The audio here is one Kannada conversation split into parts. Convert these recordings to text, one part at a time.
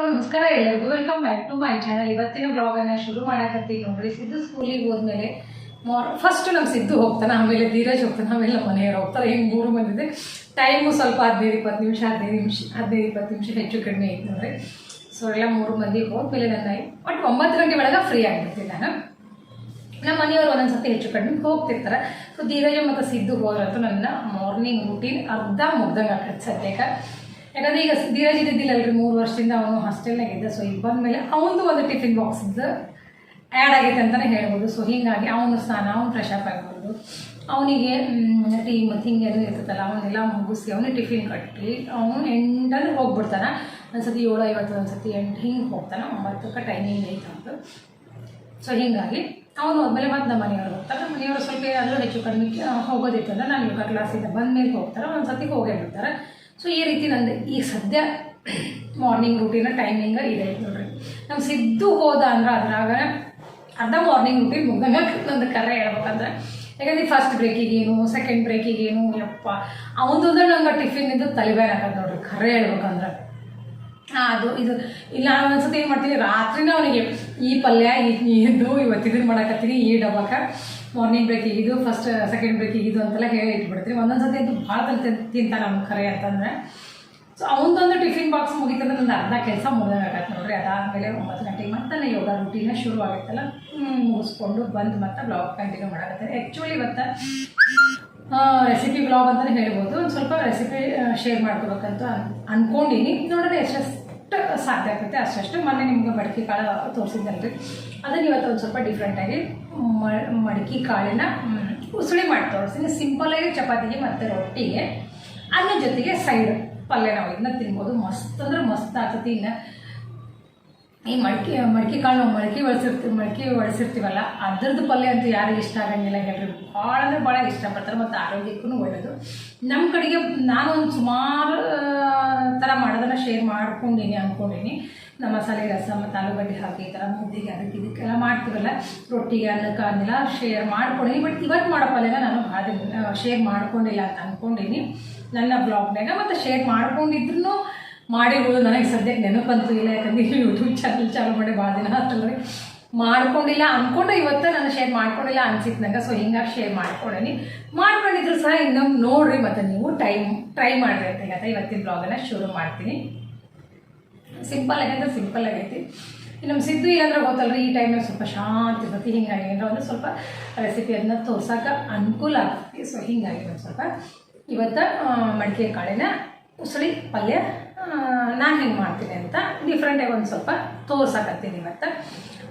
ನಮಸ್ಕಾರ ಎಲ್ಲರಿಗೂ welcome back to my channel ಇವತ್ತಿನ ಬ್ಲಾಗನ್ನು ಶುರು ಮಾಡಕತ್ತೀವಿ ನೋಡ್ರಿ. ಸಿದ್ದು ಸ್ಕೂಲಿಗೆ ಹೋದ್ಮೇಲೆ ಮಾರ್ ಫಸ್ಟ್ ನಮ್ಮ ಸಿದ್ದು ಹೋಗ್ತಾನೆ, ಆಮೇಲೆ ಧೀರಜ್ ಹೋಗ್ತಾನೆ, ಆಮೇಲೆ ನಮ್ಮ ಮನೆಯವ್ರು ಹೋಗ್ತಾರೆ. ಹಿಂಗೆ ಮೂರು ಬಂದಿದೆ ಟೈಮು ಸ್ವಲ್ಪ ಹದಿನೈದು, ಇಪ್ಪತ್ತು ನಿಮಿಷ, ಹದಿನೈದು ನಿಮಿಷ, ಹದಿನೈದು, ಇಪ್ಪತ್ತು ನಿಮಿಷ ಹೆಚ್ಚು ಕಡಿಮೆ ಐತೆ ನೋಡ್ರಿ. ಸೊ ಎಲ್ಲ ಮೂರು ಮಂದಿ ಹೋದ್ಮೇಲೆ ನನ್ನ ಒಟ್ಟು ಒಂಬತ್ತು ಗಂಟೆ ಒಳಗೆ ಫ್ರೀ ಆಗಿಬಿಡ್ತೀನಿ ನಾನು. ನಮ್ಮ ಮನೆಯವರು ಒಂದೊಂದು ಸರ್ತಿ ಹೆಚ್ಚು ಕಡಿಮೆ ಹೋಗ್ತಿರ್ತಾರೆ. ಸೊ ಧೀರಜ ಮತ್ತು ಸಿದ್ದು ಹೋದ್ರಂತೂ ನನ್ನ ಮಾರ್ನಿಂಗ್ ರೂಟೀನ್ ಅರ್ಧ ಮುಗ್ದಂಗೆ ಆಗ್ತದೆ ಸದ್ಯಕ್ಕೆ. ಯಾಕಂದ್ರೆ ಈಗ ಧೀರಜ್ ಇದ್ದಿದ್ದಿಲ್ಲಲ್ರಿ ಮೂರು ವರ್ಷದಿಂದ ಅವನು ಹಾಸ್ಟೆಲ್ನಾಗ ಇದ್ದ. ಸೊ ಈಗ ಬಂದಮೇಲೆ ಅವನದು ಒಂದು ಟಿಫಿನ್ ಬಾಕ್ಸಿದ್ದು ಆ್ಯಡ್ ಆಗೈತೆ ಅಂತಲೇ ಹೇಳ್ಬೋದು. ಸೊ ಹೀಗಾಗಿ ಅವನು ಸ್ನಾನ, ಅವನು ಫ್ರೆಶ್ ಅಪ್ ಆಗ್ಬೋದು. ಅವನಿಗೆ ಟೀ ಮತ್ತು ಹಿಂಗೇನು ಇರ್ತದಲ್ಲ, ಅವನ್ನೆಲ್ಲ ಮುಗಿಸಿ ಅವನು ಟಿಫಿನ್ ಕಟ್ಟಿ ಅವನು ಎಂಟಲ್ಲಿ ಹೋಗ್ಬಿಡ್ತಾನೆ. ಒಂದ್ಸತಿ ಏಳು ಐವತ್ತು ಒಂದ್ಸತಿ ಎಂಟು ಹಿಂಗೆ ಹೋಗ್ತಾನೆ. ಒಂಬತ್ತಕ್ಕೆ ಟೈಮಿಂಗ್ ಐತೆ ಅವನು ಸೊ ಹೀಗಾಗಿ ಅವನು ಹೋದ್ಮೇಲೆ ಮತ್ತೆ ನಮ್ಮ ಮನೆಯವರು. ಹೋಗ್ತಾರೆ ಮನೆಯವರು ಸ್ವಲ್ಪ ಏನಾದರೂ ಹೆಚ್ಚು ಕಡಿಮೆ ಹೋಗೋದಿತ್ತು ಹೋಗೋದಿತ್ತಂದ್ರೆ ನಾನು ಯೋಗ ಕ್ಲಾಸಿಂದ ಬಂದಮೇಲೆ ಹೋಗ್ತಾರೆ, ಒಂದು ಸತಿ ಹೋಗೇ ಬಿಡ್ತಾರೆ. ಸೊ ಈ ರೀತಿ ನಂದು ಈ ಸದ್ಯ ಮಾರ್ನಿಂಗ್ ರೂಟೀನ ಟೈಮಿಂಗ ಇದೆ ನೋಡ್ರಿ. ನಮ್ಮ ಸಿದ್ದು ಹೋದ ಅಂದ್ರೆ ಅದ್ರಾಗ ಅರ್ಧ ಮಾರ್ನಿಂಗ್ ರೂಟೀನ್ ಮುಗ್ದಂಗೆ ನಂದು ಕರೆ ಹೇಳ್ಬೇಕಂದ್ರೆ. ಯಾಕಂದ್ರೆ ಫಸ್ಟ್ ಬ್ರೇಕಿಗೇನು ಸೆಕೆಂಡ್ ಬ್ರೇಕಿಗೇನು ಯಪ್ಪ. ಅವನದಂದ್ರೆ ನಂಗೆ ಟಿಫಿನ್ ಇದ್ದು ಆಗತ್ತೆ ನೋಡ್ರಿ, ಕರೆ ಹೇಳ್ಬೇಕಂದ್ರೆ. ಅದು ಇದು. ಇಲ್ಲ, ನಾನು ಒಂದ್ಸತಿ ಏನು ಮಾಡ್ತೀನಿ, ರಾತ್ರಿನೇ ಅವನಿಗೆ ಈ ಪಲ್ಯ ಇದು ಇವತ್ತು ಇದನ್ನ ಮಾಡಕತ್ತೀನಿ, ಈ ಡಬ್ಬಕ್ಕೆ. ಮಾರ್ನಿಂಗ್ ಬ್ರೇಕ್ ಇದು ಫಸ್ಟ್ ಸೆಕೆಂಡ್ ಬ್ರೇಕ್ ಇದು ಅಂತೆಲ್ಲ ಹೇಳಿ ಇಟ್ಬಿಡ್ತೀನಿ. ಒಂದೊಂದು ಸತಿ ಅಂತೂ ಭಾಳ ತಲೆ ತಿಂತಾನೆ ಅವ್ನು ಕರೆ ಅಂತಂದ್ರೆ. ಸೊ ಅವನದೊಂದು ಟಿಫಿನ್ ಬಾಕ್ಸ್ ಮುಗಿತಂದ್ರೆ ನಂದು ಅರ್ಧ ಕೆಲಸ ಮುಗಿದಾಗತ್ತೆ ನೋಡ್ರಿ. ಅದಾದಮೇಲೆ ಒಂಬತ್ತು ಗಂಟೆಗೆ ಮತ್ತೆ ನಾನು ಯೋಗ ರೂಟೀನ ಶುರು ಆಗುತ್ತಲ್ಲ ಮುಗಿಸ್ಕೊಂಡು ಬಂದು ಮತ್ತೆ ಬ್ಲಾಗ್ ಕಂಟಿನ್ಯೂ ಮಾಡಕತ್ತಾರೆ ಆ್ಯಕ್ಚುಲಿ ಇವತ್ತು ರೆಸಿಪಿ ಬ್ಲಾಗ್ ಅಂತಲೇ ಹೇಳ್ಬೋದು. ಒಂದು ಸ್ವಲ್ಪ ರೆಸಿಪಿ ಶೇರ್ ಮಾಡ್ಕೋಬೇಕಂತ ಅಂದ್ಕೊಂಡಿನಿ ನೋಡಿದ್ರೆ ಎಷ್ಟೆಷ್ಟು ಸಾಧ್ಯ ಆಗುತ್ತೆ ಅಷ್ಟಷ್ಟು ಮೊನ್ನೆ ನಿಮ್ಗೆ ಮಡಿಕೆ ಕಾಳು ತೋರಿಸಿದ್ದಲ್ರಿ ಅದನ್ನು ಇವತ್ತು ಒಂದು ಸ್ವಲ್ಪ ಡಿಫ್ರೆಂಟಾಗಿ ಮಡಿಕೆ ಕಾಳಿನ ಮ್, ಉಸುಳಿ ಮಾಡಿ ತೋರಿಸ್ತೀನಿ ಸಿಂಪಲಾಗಿ ಚಪಾತಿಗೆ ಮತ್ತು ರೊಟ್ಟಿಗೆ. ಅದ್ರ ಜೊತೆಗೆ ಸೈಡ್ ಪಲ್ಯ ನಾವು ಇದನ್ನ ತಿನ್ಬೋದು. ಮಸ್ತ್ ಅಂದ್ರೆ ಮಸ್ತ್ ಆಗ್ತೈತಿ ಇನ್ನು. ಈ ಮಡಿಕೆ ಮಡಿಕೆ ಕಾಳು ನಾವು ಮಡಿಕೆ ಬಳಸಿರ್ತೀವಿ ಮಡಿಕೆ ಬಳಸಿರ್ತೀವಲ್ಲ ಅದ್ರದ್ದು ಪಲ್ಯ ಅಂತೂ ಯಾರಿಗೂ ಇಷ್ಟ ಆಗಂಗಿಲ್ಲ ಹೇಳ್ರಿ. ಭಾಳ ಅಂದರೆ ಭಾಳ ಇಷ್ಟಪಡ್ತಾರೆ ಮತ್ತು ಆರೋಗ್ಯಕ್ಕೂ ಒಳ್ಳೆಯದು ನಮ್ಮ ಕಡೆಗೆ ನಾನು ಒಂದು ಸುಮಾರು ಥರ ಮಾಡೋದನ್ನು ಶೇರ್ ಮಾಡ್ಕೊಂಡೀನಿ ಅಂದ್ಕೊಂಡೀನಿ ನಮ್ಮ ಮಸಾಲೆ ರಸ ಮತ್ತು ಆಲೂಗಡ್ಡೆ ಹಾಕಿ ಈ ಥರ ಮುದ್ದೆಗೆ ಅದಕ್ಕೆ ಇದಕ್ಕೆಲ್ಲ ಮಾಡ್ತೀವಲ್ಲ, ರೊಟ್ಟಿಗೆ, ಅನ್ನಕ್ಕೆ ಅದನ್ನೆಲ್ಲ ಶೇರ್ ಮಾಡ್ಕೊಂಡೀನಿ. ಬಟ್ ಇವತ್ತು ಮಾಡೋ ಪಲ್ಯನ ನಾನು ಭಾಳ ಶೇರ್ ಮಾಡ್ಕೊಂಡಿಲ್ಲ ಅಂತ ಅಂದ್ಕೊಂಡೀನಿ ನನ್ನ ಬ್ಲಾಗ್ನಾಗ ಮತ್ತು ಶೇರ್ ಮಾಡ್ಕೊಂಡಿದ್ರು ಮಾಡಿರ್ಬೋದು. ನನಗೆ ಸದ್ಯಕ್ಕೆ ನೆನಪಂತೂ ಇಲ್ಲ, ಯಾಕಂದ್ರೆ ಯೂಟ್ಯೂಬ್ ಚಾನಲ್ ಚಾಲು ಮಾಡಿ ಭಾಳ ದಿನ ಆತಲ್ರಿ ಮಾಡ್ಕೊಂಡಿಲ್ಲ ಅಂದ್ಕೊಂಡು ಇವತ್ತು ನಾನು ಶೇರ್ ಮಾಡ್ಕೊಂಡಿಲ್ಲ ಅನ್ಸಿದ್ನಾಗ ನಂಗೆ ಸೊ ಹಿಂಗಾಗಿ ಶೇರ್ ಮಾಡ್ಕೊಡೇನಿ. ಮಾಡ್ಕೊಂಡಿದ್ರು ಸಹ ಇನ್ನೊಮ್ಮೆ ನೋಡ್ರಿ, ಮತ್ತು ನೀವು ಟೈಮ್ ಟ್ರೈ ಮಾಡಿರಿ ಅಂತ ಹೇಳ್ತಾ ಇವತ್ತಿನ ಬ್ಲಾಗನ್ನು ಶುರು ಮಾಡ್ತೀನಿ. ಸಿಂಪಲ್ ಆಗೈತೆ ಸಿಂಪಲ್ ಆಗೈತಿ. ನಮ್ಮ ಸಿದ್ದು ಏನಂದ್ರೆ ಗೊತ್ತಲ್ರಿ, ಈ ಟೈಮಲ್ಲಿ ಸ್ವಲ್ಪ ಶಾಂತಿ ಇರ್ತೈತಿ. ಹಿಂಗಾಗಿ ಅಂದ್ರೆ ಒಂದು ಸ್ವಲ್ಪ ರೆಸಿಪಿ ಅದನ್ನ ತೋರ್ಸೋಕೆ ಅನುಕೂಲ ಆಗ್ತೈತಿ. ಸೊ ಹಿಂಗಾಗಿ ಒಂದು ಸ್ವಲ್ಪ ಇವತ್ತು ಮಡಿಕೆ ಕಾಳಿನ ಉಸಳಿ ಪಲ್ಯ ನಾನು ಹೆಂಗೆ ಮಾಡ್ತೀನಿ ಅಂತ ಡಿಫ್ರೆಂಟಾಗಿ ಒಂದು ಸ್ವಲ್ಪ ತೋರ್ಸಕತ್ತೀನಿ ಮತ್ತು.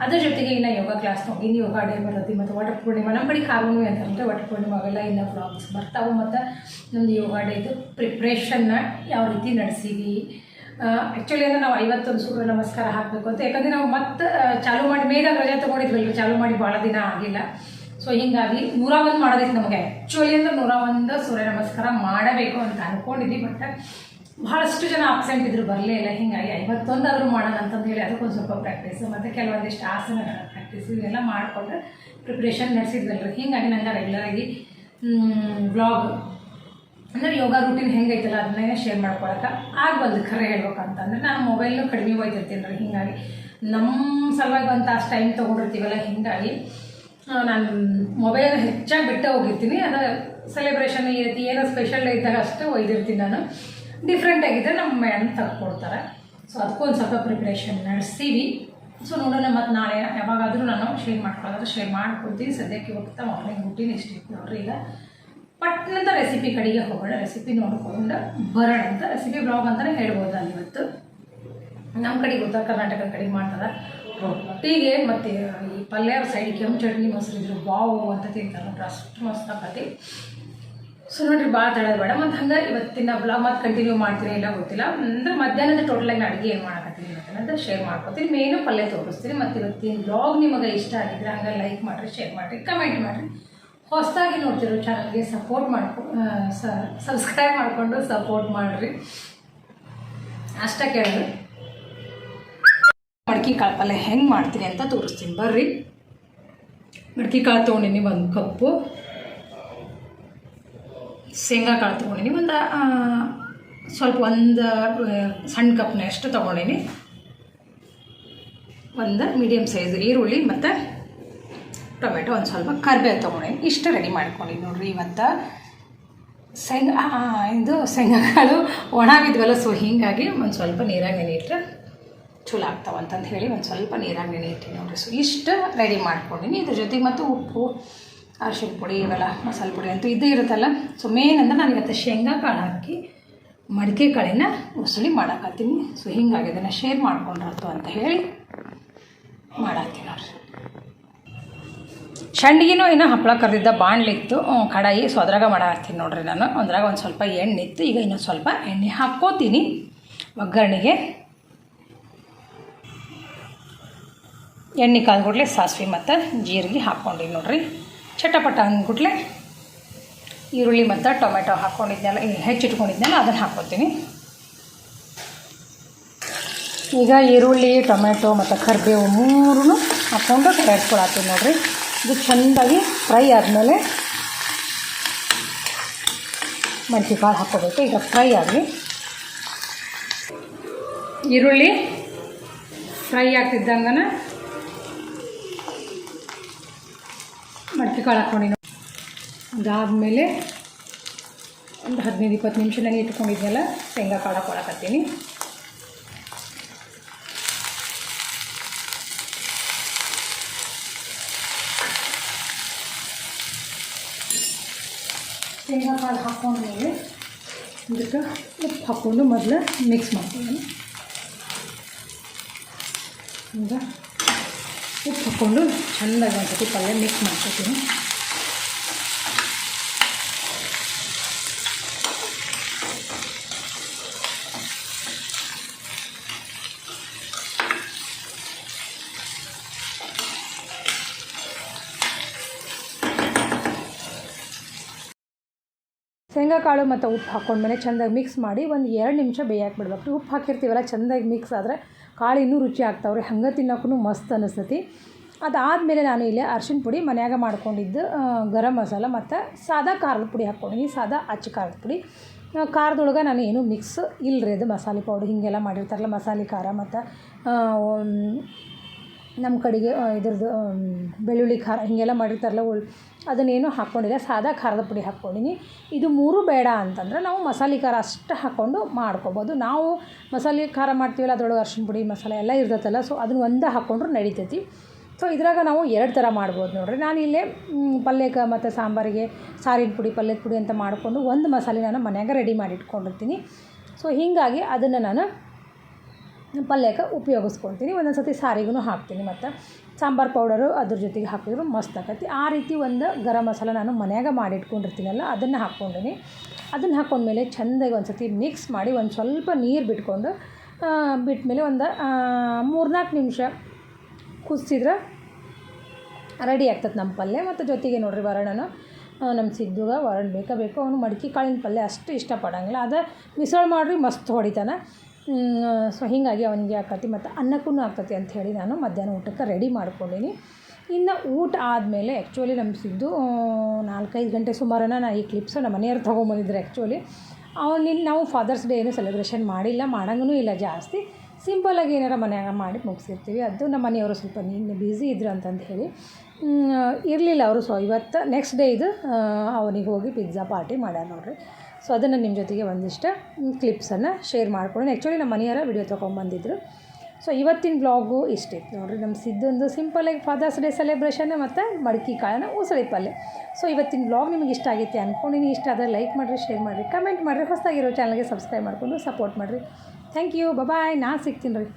ಅದ್ರ ಜೊತೆಗೆ ಇನ್ನು ಯೋಗ ಕ್ಲಾಸ್ ನೋಡಿ ಯೋಗ ಡೇ ಬರುತ್ತೆ ಮತ್ತು ವಟ ಪೂರ್ಣಿಮಾ ನಮ್ಮ ಕಡೆ ಕಾರುಣಿ ಅಂತಂದರೆ ವಟ ಪೂರ್ಣಿಮಾ ಅವೆಲ್ಲ ಇನ್ನು ಬ್ಲಾಗ್ಸ್ ಬರ್ತಾವೆ ಮತ್ತು ನಮ್ಮದು ಯೋಗ ಡೇದು ಪ್ರಿಪ್ರೇಷನ್ನ ಯಾವ ರೀತಿ ನಡೆಸೀವಿ ಆ್ಯಕ್ಚುಲಿ ಅಂದರೆ ನಾವು ಐವತ್ತೊಂದು ಸೂರ್ಯ ನಮಸ್ಕಾರ ಹಾಕಬೇಕು ಅಂತ. ಯಾಕಂದರೆ ನಾವು ಮತ್ತೆ ಚಾಲು ಮಾಡಿ ಮೇಲಾಗ ರಜೆ ಇಲ್ಲಿ ಚಾಲು ಮಾಡಿ ಭಾಳ ದಿನ ಆಗಿಲ್ಲ. ಸೊ ಹೀಗಾಗಿ ನೂರ ಒಂದು ಮಾಡೋದಕ್ಕೆ ನಮಗೆ. ಆ್ಯಕ್ಚುಲಿ ಅಂದ್ರೆ ನೂರ ಒಂದು ಸೂರ್ಯ ನಮಸ್ಕಾರ ಮಾಡಬೇಕು ಅಂತ ಅಂದ್ಕೊಂಡಿದ್ವಿ ಬಟ್ ಭಾಳಷ್ಟು ಜನ ಅಬ್ಸೆಂಟ್ ಇದ್ರು, ಬರಲೇ ಇಲ್ಲ. ಹೀಗಾಗಿ ಐವತ್ತೊಂದಾದರೂ ಮಾಡೋಣ ಅಂತಂದು ಹೇಳಿ ಅದಕ್ಕೊಂದು ಸ್ವಲ್ಪ ಪ್ರಾಕ್ಟೀಸು ಮತ್ತು ಕೆಲವೊಂದಿಷ್ಟು ಆಸನಗಳ ಪ್ರಾಕ್ಟೀಸು ಇವೆಲ್ಲ ಮಾಡಿಕೊಂಡು ಪ್ರಿಪ್ರೇಷನ್ ನಡೆಸಿದ್ವಲ್ರಿ. ಹೀಗಾಗಿ ನಂಗೆ ರೆಗ್ಯುಲರಾಗಿ ಬ್ಲಾಗ್ ಅಂದರೆ ಯೋಗ ರೂಟೀನ್ ಹೆಂಗೈತಲ್ಲ ಅದನ್ನೇ ಶೇರ್ ಮಾಡ್ಕೊಳಕ್ಕೆ ಆಗ್ಬಲ್ದು ಖರೆ ಹೇಳ್ಬೇಕಂತಂದ್ರೆ ನಾನು ಮೊಬೈಲ್ನು ಕಡಿಮೆ ಹೋಯ್ತಿರ್ತೀನಿ ರೀ ಹೀಗಾಗಿ ನಮ್ಮ ಸಲುವಾಗಿ ಅಂತ ಅಷ್ಟು ಟೈಮ್ ತೊಗೊಂಡಿರ್ತೀವಲ್ಲ, ಹೀಗಾಗಿ ನಾನು ಮೊಬೈಲ್ ಹೆಚ್ಚಾಗಿ ಬಿಟ್ಟೇ ಹೋಗಿರ್ತೀನಿ. ಅದು ಸೆಲೆಬ್ರೇಷನ್ ಏನೋ ಸ್ಪೆಷಲ್ ಇದ್ದಾಗ ಅಷ್ಟೇ ಒಯ್ದಿರ್ತೀನಿ ನಾನು. ಡಿಫ್ರೆಂಟ್ ಆಗಿದ್ದರೆ ನಮ್ಮ ಮೇಡಮ್ ತಗೊಡ್ತಾರೆ ಸೊ ಅದಕ್ಕೊಂದು ಸ್ವಲ್ಪ ಪ್ರಿಪ್ರೇಷನ್ ನಡೆಸ್ತೀವಿ. ಸೊ ನೋಡೋಣ ಮತ್ತು ನಾಳೆ ಯಾವಾಗಾದರೂ ನಾನು ಶೇರ್ ಮಾಡ್ಕೊಳ್ಳೋದ್ರೆ ಶೇರ್ ಮಾಡ್ಕೊಳ್ತೀನಿ ಸದ್ಯಕ್ಕೆ ಇವತ್ತು ಮಾರ್ನಿಂಗ್ ಇಷ್ಟ ಇತ್ತು ನೋಡ್ರಿ ಈಗ. ಪಟ್ನಂತ ರೆಸಿಪಿ ಕಡೆಗೆ ಹೋಗೋಣ. ರೆಸಿಪಿ ನೋಡ್ಕೊಂಡು ಬರೋಣ ಅಂತ. ರೆಸಿಪಿ ಬ್ಲಾಗ್ ಅಂತಲೇ ಹೇಳ್ಬೋದು ನಾನು ಇವತ್ತು. ನಮ್ಮ ಕಡೆಗೆ ಉತ್ತರ ಕರ್ನಾಟಕದ ಕಡೆಗೆ ಮಾಡ್ತಾರೆ? ರೊಟ್ಟಿಗೆ ಮತ್ತು ಈ ಪಲ್ಯ ಸೈಡ್ ಕೆಂಪು ಚಟ್ನಿ ಮೊಸರು ಇದ್ರು. ಬಾವು ಅಂತ ತಿಂತಾರೆ ನೋಡ್ರಿ. ಅಷ್ಟು ಮಸ್ತ ಆಕತಿ. ಸೊ ನೋಡ್ರಿ ಭಾಳ ತಳದ ಬೇಡ. ಮತ್ತು ಹಂಗೆ ಇವತ್ತಿನ ಬ್ಲಾಗ್ ಮತ್ತು ಕಂಟಿನ್ಯೂ ಮಾಡ್ತೀನಿ ಇಲ್ಲ ಗೊತ್ತಿಲ್ಲ. ಅಂದ್ರೆ ಮಧ್ಯಾಹ್ನದ ಟೋಟಲಾಗಿ ಅಡುಗೆ ಏನು ಮಾಡಕತ್ತೀನಿ ಅಂತ ಶೇರ್ ಮಾಡ್ಕೊತೀನಿ. ಮೇನು ಪಲ್ಯ ತೋರಿಸ್ತೀನಿ. ಮತ್ತು ಇವತ್ತಿನ ಬ್ಲಾಗ್ ನಿಮಗೆ ಇಷ್ಟ ಆಗಿದ್ರೆ ಹಂಗೆ ಲೈಕ್ ಮಾಡಿರಿ ಶೇರ್ ಮಾಡಿರಿ ಕಮೆಂಟ್ ಮಾಡಿರಿ. ಹೊಸದಾಗಿ ನೋಡ್ತಿರೋ ಚಾನಲ್ಗೆ ಸಪೋರ್ಟ್ ಮಾಡ್ಕೊ ಸಬ್ಸ್ಕ್ರೈಬ್ ಮಾಡಿಕೊಂಡು ಸಪೋರ್ಟ್ ಮಾಡಿರಿ. ಅಷ್ಟೇ ಕೇಳಿದ್ರು ಮಡ್ಕಿ ಕಾಳು ಪಲ್ಯ ಹೆಂಗೆ ಮಾಡ್ತೀನಿ ಅಂತ ತೋರಿಸ್ತೀನಿ. ಬರ್ರಿ. ಮಡ್ಕಿ ಕಾಳು ತೊಗೊಂಡಿನಿ ಒಂದು ಕಪ್ಪು. ಶೇಂಗಾ ಕಾಳು ತೊಗೊಂಡಿನಿ. ಒಂದು ಸ್ವಲ್ಪ ಒಂದು ಸಣ್ಣ ಕಪ್ನಷ್ಟು ತೊಗೊಂಡಿನಿ. ಒಂದು ಮೀಡಿಯಮ್ ಸೈಜ್ ಈರುಳ್ಳಿ ಮತ್ತು ಟೊಮೆಟೊ ಒಂದು ಸ್ವಲ್ಪ ಕರ್ಬೇವು ತೊಗೊಂಡಿನಿ. ಇಷ್ಟು ರೆಡಿ ಮಾಡ್ಕೊಂಡಿನಿ ನೋಡಿರಿ ಇವತ್ತು. ಶೇಂಗಾ ಇದು ಶೇಂಗಾಕಾಳು ಒಣ ಬಿದ್ವಲ್ಲ ಸೊ ಹೀಗಾಗಿ ಒಂದು ಸ್ವಲ್ಪ ನೀರಾಗ ನೆನೆಯಿಟ್ರೆ ಚಲೋ ಆಗ್ತಾವ ಅಂತಂದು ಹೇಳಿ ಒಂದು ಸ್ವಲ್ಪ ನೀರಾಗ ನೆನೆಯಿಟ್ಟಿನಿ ನೋಡಿರಿ. ಸೊ ಇಷ್ಟು ರೆಡಿ ಮಾಡ್ಕೊಂಡಿನಿ. ಇದ್ರ ಜೊತೆಗೆ ಮತ್ತು ಉಪ್ಪು ಅರಿಶಿನ ಪುಡಿ, ಇವೆಲ್ಲ ಮಸಾಲೆ ಪುಡಿ ಅಂತೂ ಇದ್ದೇ ಇರುತ್ತಲ್ಲ. ಸೊ ಮೇನ್ ಅಂದ್ರೆ ನಾನು ಇವತ್ತು ಶೇಂಗಾ ಕಾಳು ಹಾಕಿ ಮಡಿಕೆ ಕಾಳಿನ ಉಸುಳಿ ಮಾಡಾಕತ್ತೀನಿ. ಸೊ ಹಿಂಗಾಗಿ ಅದನ್ನು ಶೇರ್ ಮಾಡ್ಕೊಂಡ್ರತ್ತು ಅಂತ ಹೇಳಿ ಮಾಡತ್ತೀನಿ ನೋಡ್ರಿ ಶಂಡಿಗೆನೂ ಏನೋ ಹಪ್ಪಳ ಕರೆದಿದ್ದ ಬಾಣ್ಲಿತ್ತು ಕಡಾಯಿ. ಸೊ ಅದ್ರಾಗ ಮಾಡಾಕ್ತೀನಿ ನೋಡ್ರಿ ನಾನು. ಅದ್ರಾಗ ಒಂದು ಸ್ವಲ್ಪ ಎಣ್ಣೆ ಇತ್ತು, ಈಗ ಇನ್ನೊಂದು ಸ್ವಲ್ಪ ಎಣ್ಣೆ ಹಾಕ್ಕೋತೀನಿ ಒಗ್ಗರಣೆಗೆ. ಎಣ್ಣೆ ಕಾದ್ಗುಡ್ಲೆ ಸಾಸಿವೆ ಮತ್ತು ಜೀರಿಗೆ ಹಾಕ್ಕೊಂಡಿ ನೋಡ್ರಿ. ಚಟಪಟ ಅಂದ್ಬಿಟ್ಲೆ ಈರುಳ್ಳಿ ಮತ್ತು ಟೊಮೆಟೊ ಹಾಕ್ಕೊಂಡಿದ್ನಲ್ಲ ಈ ಹೆಚ್ಚಿಟ್ಕೊಂಡಿದ್ನಲ್ಲ ಅದನ್ನು ಹಾಕ್ಕೊತೀನಿ ಈಗ ಈರುಳ್ಳಿ, ಟೊಮೆಟೊ ಮತ್ತು ಕರಿಬೇವು ಮೂರೂ ಹಾಕ್ಕೊಂಡು ಕರೆಡ್ಕೊಳತ್ತೀನಿ ನೋಡಿರಿ. ಇದು ಚೆಂದಾಗಿ ಫ್ರೈ ಆದಮೇಲೆ ಮಡಿಕೆ ಕಾಳು ಹಾಕ್ಕೋಬೇಕು. ಈಗ ಫ್ರೈ ಆಗಲಿ. ಈರುಳ್ಳಿ ಫ್ರೈ ಆಗ್ತಿದ್ದಂಗನ ಮಡಿಕೆ ಕಾಳು ಹಾಕ್ಕೊಂಡಿನಿ ಅದಾದಮೇಲೆ ಒಂದು ಹದಿನೈದು, ಇಪ್ಪತ್ತು ನಿಮಿಷ ನಾನು ಇಟ್ಕೊಂಡಿದ್ನಲ್ಲ, ಶೇಂಗಾ ಕಾಳು ಹಾಕೊಳಕತ್ತೀನಿ. ಶೇಂಗಾ ಕಾಳು ಹಾಕ್ಕೊಂಡ್ಮೇಲೆ ಇದಕ್ಕೆ ಉಪ್ಪು ಹಾಕ್ಕೊಂಡು ಮೊದಲು ಮಿಕ್ಸ್ ಮಾಡ್ತೀನಿ. ಈಗ ಉಪ್ಪು ಹಾಕ್ಕೊಂಡು ಚೆಂದಾಗಿ ಒಂದ್ಸತಿ ಪಲ್ಯ ಮಿಕ್ಸ್ ಮಾಡ್ಕೊತೀನಿ. ಶೇಂಗಾ ಕಾಳು ಮತ್ತು ಉಪ್ಪು ಹಾಕ್ಕೊಂಡ್ಮೇಲೆ ಚೆಂದಾಗಿ ಮಿಕ್ಸ್ ಮಾಡಿ ಒಂದು ಎರಡು ನಿಮಿಷ ಬೇಯಕ್ಕೆ ಬಿಡಬೇಕು. ಉಪ್ಪು ಹಾಕಿರ್ತೀವಲ್ಲ, ಚೆಂದಾಗಿ ಮಿಕ್ಸ್ ಆದರೆ ಕಾಳು ಇನ್ನೂ ರುಚಿ ರೀ ಹಂಗೆ ತಿನ್ನೋಕ್ಕೂ ಮಸ್ತ್ ಅನಿಸ್ತತಿ. ಅದಾದಮೇಲೆ ನಾನು ಇಲ್ಲಿ ಅರ್ಶಿನ ಪುಡಿ ಮನ್ಯಾಗ ಮಾಡ್ಕೊಂಡಿದ್ದು ಗರಂ ಮಸಾಲ ಮತ್ತು ಸಾದಾ ಖಾರದ ಪುಡಿ ಹಾಕ್ಕೊಂಡಿನಿ, ಸಾದಾ ಅಚ್ಚ ಖಾರದ ಪುಡಿ. ಖಾರದೊಳಗೆ ನಾನು ಏನು ಮಿಕ್ಸ್ ಇಲ್ಲರಿ ಅದು ಮಸಾಲೆ ಪೌಡ್ರ್ ಹೀಗೆಲ್ಲ ಮಾಡಿರ್ತಾರಲ್ಲ, ಮಸಾಲೆ ಖಾರ ಮತ್ತು ನಮ್ಮ ಕಡೆಗೆ ಇದ್ರದ್ದು ಬೆಳ್ಳುಳ್ಳಿ ಖಾರ ಹೀಗೆಲ್ಲ ಮಾಡಿರ್ತಾರಲ್ಲ ಅದನ್ನೇನು ಹಾಕ್ಕೊಂಡಿಲ್ಲ. ಸಾದಾ ಖಾರದ ಪುಡಿ ಹಾಕ್ಕೊಂಡಿನಿ. ಇದು ಮೂರು ಬೇಡ ಅಂತಂದ್ರೆ ನಾವು ಮಸಾಲೆ ಖಾರ ಅಷ್ಟು ಹಾಕ್ಕೊಂಡು ಮಾಡ್ಕೊಬೋದು. ನಾವು ಮಸಾಲೆ ಖಾರ ಮಾಡ್ತೀವಲ್ಲ, ಅದರೊಳಗೆ ಅರ್ಶಿಣ ಪುಡಿ, ಮಸಾಲೆ ಎಲ್ಲ ಇರ್ತೈತಲ್ಲ ಸೊ ಅದನ್ನ ಒಂದು ಹಾಕ್ಕೊಂಡ್ರು ನಡಿತೈತಿ. ಸೊ ಇದ್ರಾಗ ನಾವು ಎರಡು ಥರ ಮಾಡ್ಬೋದು ನೋಡಿರಿ. ನಾನು ಇಲ್ಲೇ ಪಲ್ಯಕ್ಕೆ ಮತ್ತು ಸಾಂಬಾರಿಗೆ ಸಾರಿನ ಪುಡಿ, ಪಲ್ಯದ ಪುಡಿ ಅಂತ ಮಾಡಿಕೊಂಡು ಒಂದು ಮಸಾಲೆ ನಾನು ಮನ್ಯಾಗ ರೆಡಿ ಮಾಡಿ ಇಟ್ಕೊಂಡಿರ್ತೀನಿ. ಸೊ ಹೀಗಾಗಿ ಅದನ್ನು ನಾನು ಪಲ್ಯಕ್ಕೆ ಉಪಯೋಗಿಸ್ಕೊತೀನಿ ಒಂದೊಂದು ಸತಿ ಸಾರಿಗೂ ಹಾಕ್ತೀನಿ ಮತ್ತು. ಸಾಂಬಾರು ಪೌಡರು ಅದ್ರ ಜೊತೆಗೆ ಹಾಕಿದ್ರು ಮಸ್ತ್ ಆಕೈತಿ. ಆ ರೀತಿ ಒಂದು ಗರಂ ಮಸಾಲ ನಾನು ಮನ್ಯಾಗ ಮಾಡಿಟ್ಕೊಂಡಿರ್ತೀನಲ್ಲ, ಅದನ್ನು ಹಾಕ್ಕೊಂಡಿನಿ. ಅದನ್ನು ಹಾಕ್ಕೊಂಡ್ಮೇಲೆ ಚೆಂದಾಗಿ ಒಂದು ಸತಿ ಮಿಕ್ಸ್ ಮಾಡಿ ಒಂದು ಸ್ವಲ್ಪ ನೀರು ಬಿಟ್ಕೊಂಡು ಬಿಟ್ಮೇಲೆ ಒಂದು ಮೂರ್ನಾಲ್ಕು ನಿಮಿಷ ಕುದಿಸಿದ್ರೆ ರೆಡಿ ಆಗ್ತದೆ ನಮ್ಮ ಪಲ್ಯ. ಮತ್ತು ಜೊತೆಗೆ ನೋಡ್ರಿ ವರಣನು ನಮ್ಮ ಸಿದ್ದುಗ ವರಣ ಬೇಕಾ ಬೇಕು ಅವನು ಮಡಿಕೆ ಕಾಳಿನ ಪಲ್ಯ ಅಷ್ಟು ಇಷ್ಟಪಡೋಂಗಿಲ್ಲ. ಅದು ಮಿಸಳು ಮಾಡ್ರಿ ಮಸ್ತ್ ಹೊಡಿತಾನೆ. ಸೊ ಹೀಗಾಗಿ ಅವನಿಗೆ ಆಕತಿ ಮತ್ತು ಅನ್ನಕ್ಕೂ ಆಕತಿ ಅಂತ ಹೇಳಿ ನಾನು ಮಧ್ಯಾಹ್ನ ಊಟಕ್ಕೆ ರೆಡಿ ಮಾಡ್ಕೊಂಡೀನಿ. ಇನ್ನು ಊಟ ಆದಮೇಲೆ ಆ್ಯಕ್ಚುಲಿ ನಮ್ಮ ಸಿದ್ದು ನಾಲ್ಕೈದು ಗಂಟೆ ಸುಮಾರನ ನಾನು ಈ ಕ್ಲಿಪ್ಸ್ ನಮ್ಮ ಮನೆಯವ್ರು ತೊಗೊಂಬಂದಿದ್ರು ಆ್ಯಕ್ಚುಲಿ ಅವನಿಲ್ಲಿ ನಾವು ಫಾದರ್ಸ್ ಡೇ ಏನು ಸೆಲೆಬ್ರೇಷನ್ ಮಾಡಿಲ್ಲ ಮಾಡಂಗೂ ಇಲ್ಲ ಜಾಸ್ತಿ. ಸಿಂಪಲಾಗಿ ಏನಾರ ಮನ್ಯಾಗ ಮಾಡಿ ಮುಗಿಸಿರ್ತೀವಿ. ಅದು ನಮ್ಮ ಮನೆಯವರು ಸ್ವಲ್ಪ ನಿನ್ನೆ ಬ್ಯುಸಿ ಇದ್ರು ಅಂತಂದು ಹೇಳಿ. ಇರಲಿಲ್ಲ ಅವರು ಸೊ ಇವತ್ತು ನೆಕ್ಸ್ಟ್ ಡೇ ಇದು ಅವನಿಗೆ ಹೋಗಿ ಪಿಜ್ಜಾ ಪಾರ್ಟಿ ಮಾಡ್ಯಾರ ನೋಡ್ರಿ. ಸೊ ಅದನ್ನು ನಿಮ್ಮ ಜೊತೆಗೆ ಒಂದಿಷ್ಟು ಕ್ಲಿಪ್ಸನ್ನು ಶೇರ್ ಮಾಡ್ಕೊಂಡು ಆ್ಯಕ್ಚುಲಿ ನಮ್ಮ ಮನೆಯವರ ವಿಡಿಯೋ ತೊಗೊಂಬಂದಿದ್ರು ಸೊ ಇವತ್ತಿನ ಬ್ಲಾಗು ಇಷ್ಟೇ. ನೋಡಿರಿ ನಮ್ಮ ಸಿದ್ದೊಂದು ಸಿಂಪಲಾಗಿ ಫಾದರ್ಸ್ ಡೇ ಸೆಲೆಬ್ರೇಷನ್ ಮತ್ತು ಮಡಕಿ ಕಾಳನ್ನ ಉಸಳಿ ಪಲ್ಯ ಸೊ ಇವತ್ತಿನ ಬ್ಲಾಗ್ ನಿಮಗೆ ಇಷ್ಟ ಆಗೈತೆ ಅಂದ್ಕೊಂಡಿನಿ ಇಷ್ಟ ಆದರೆ ಲೈಕ್ ಮಾಡಿರಿ ಶೇರ್ ಮಾಡಿರಿ ಕಮೆಂಟ್ ಮಾಡಿರಿ. ಹೊಸದಾಗಿರೋ ಚಾನಲ್ಗೆ ಸಬ್ಸ್ಕ್ರೈಬ್ ಮಾಡಿಕೊಂಡು ಸಪೋರ್ಟ್ ಮಾಡಿರಿ. ಥ್ಯಾಂಕ್ ಯು ಬಾಯ್ ನಾ ಸಿಗ್ತೀನಿ ರೀ.